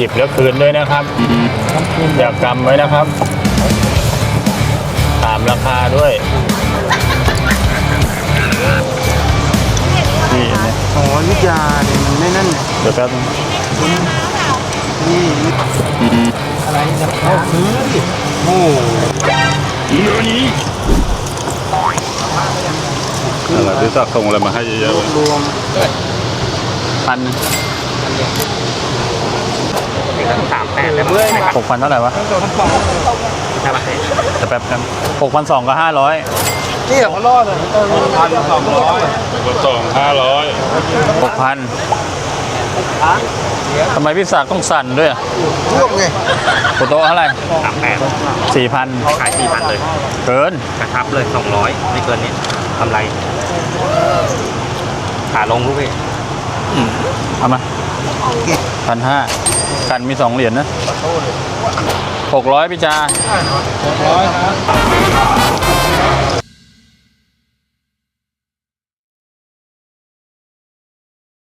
หยิบแล้วคืนด้วยนะครับอย่ากำไว้นะครับตามราคาด้วยนี่เห็นไหมอ๋อยุทธยาเนี่ยมันไม่นั่นเนี่ยเดี๋ยวแป๊บนึงนี่อะไรนะเอาซื้อดิโอ้อะไรที่สักส่งอะไรมาให้เยอะๆเลยรวมพัน สามแปดเลยเมื่อยหกพันเท่าไหร่วะใช่ปะแต่แป๊บนึงหกพันสองก็ห้าร้อยนี่เหรอเขาล่อเลยพันสองร้อยสองห้าร้อยหกพันทำไมพี่ศักดิ์ต้องสั่นด้วยอะร่วมไงโฟโต้เท่าไหร่สามแปดสี่พันขายสี่พันเลย เกินกระชับเลยสองร้อยไม่เกินนี้กำไร ขาลงลูกพี่เอามาพันห้า กันมีสองเหรียญนะหกร้อยพี่จาร้อยครับ